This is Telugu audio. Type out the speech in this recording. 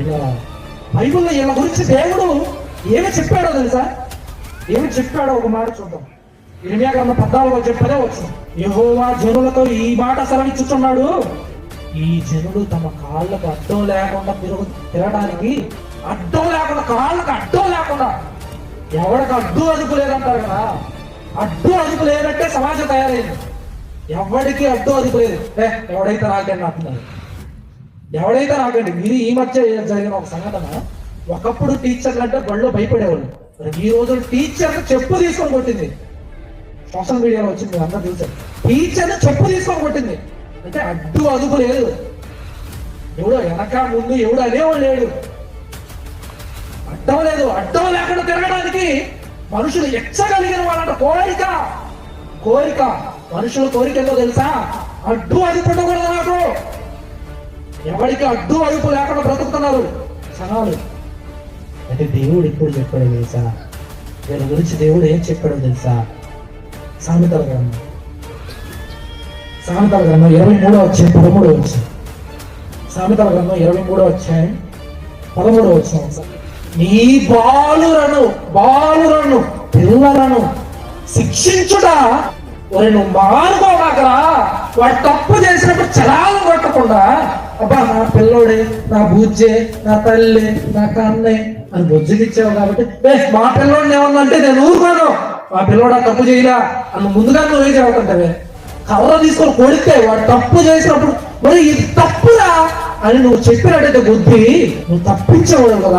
ప్రియులారా, బైబుల్లో ఈయన గురించి దేవుడు ఏమి చెప్పాడో తెలుసా? ఏమి చెప్పాడో ఒక మాట చూద్దాం. ఇర్మియా గ్రంథం పద్నాలుగు చెప్పదే వచ్చు యహోవా జనులతో ఈ మాట సెలవిచ్చుచున్నాడు. ఈ జనులు తమ కాళ్ళకు అడ్డం లేకుండా తిరుగు తిరగడానికి అడ్డం లేకుండా కాళ్ళకు అడ్డం లేకుండా ఎవరికి అడ్డు అదుపు లేదంటారు కదా? అడ్డు అదుపు లేదంటే సమాజం తయారైంది. ఎవరికి అడ్డు అదుపు లేదు. ఎవడైతే రాకండి అంటున్నారు ఎవడైతే రాకండి మీరు ఈ మధ్య జరిగిన ఒక సంఘటన? ఒకప్పుడు టీచర్లు అంటే బళ్ళు భయపడేవాళ్ళు. ఈ రోజు టీచర్ చెప్పు తీసుకొని కొట్టింది. సోషల్ మీడియాలో వచ్చింది అందరూ చూసారు టీచర్ చెప్పు తీసుకొని కొట్టింది. అంటే అడ్డు అదుపు లేదు. ఎవడో వెనక ముందు ఎవడు అనేవాడు లేడు. అడ్డం లేదు. అడ్డం లేకుండా తిరగడానికి మనుషులు ఎచ్చగలిగిన వాళ్ళంట కోరిక. కోరిక. మనుషుల కోరిక ఏంటో తెలుసా? అడ్డు అది ఉండకూడదు నాకు. ఎవరికి అడ్డు అడుపు లేకుండా బ్రతుకుతున్నారు. సనాలు అంటే దేవుడు ఇప్పుడు చెప్పాడు తెలుసా? వీళ్ళ గురించి దేవుడు ఏం చెప్పాడు తెలుసా? సామెతల గ్రంథం. సామెతల గ్రంథం ఇరవై మూడో వచ్చాయి పదమూడో వచ్చాయి సామెతల గ్రంథం ఇరవై మూడో వచ్చాయి పదమూడో వచ్చాయి నీ బాలురను బాలురను పిల్లలను శిక్షించుట ఒరే నువ్వు మానుకోవాకరా వాడు తప్పు చేసినప్పుడు చలా అబ్బా నా పిల్లోడే నా బూజ్జే నా తల్లి నా కన్నే అని బుజ్జికిచ్చావు కాబట్టి ఏ మా పిల్లోడిని ఏమన్నంటే నేను ఊరుకోను. మా పిల్లోడా తప్పు చేయరా అని ముందుగా నువ్వే చదువుతుంటావే కర్ర తీసుకొని కొడితే వాడు తప్పు చేసినప్పుడు మరి ఇది తప్పురా అని నువ్వు చెప్పినట్టయితే బుద్ధి నువ్వు తప్పించేవాడు కదా.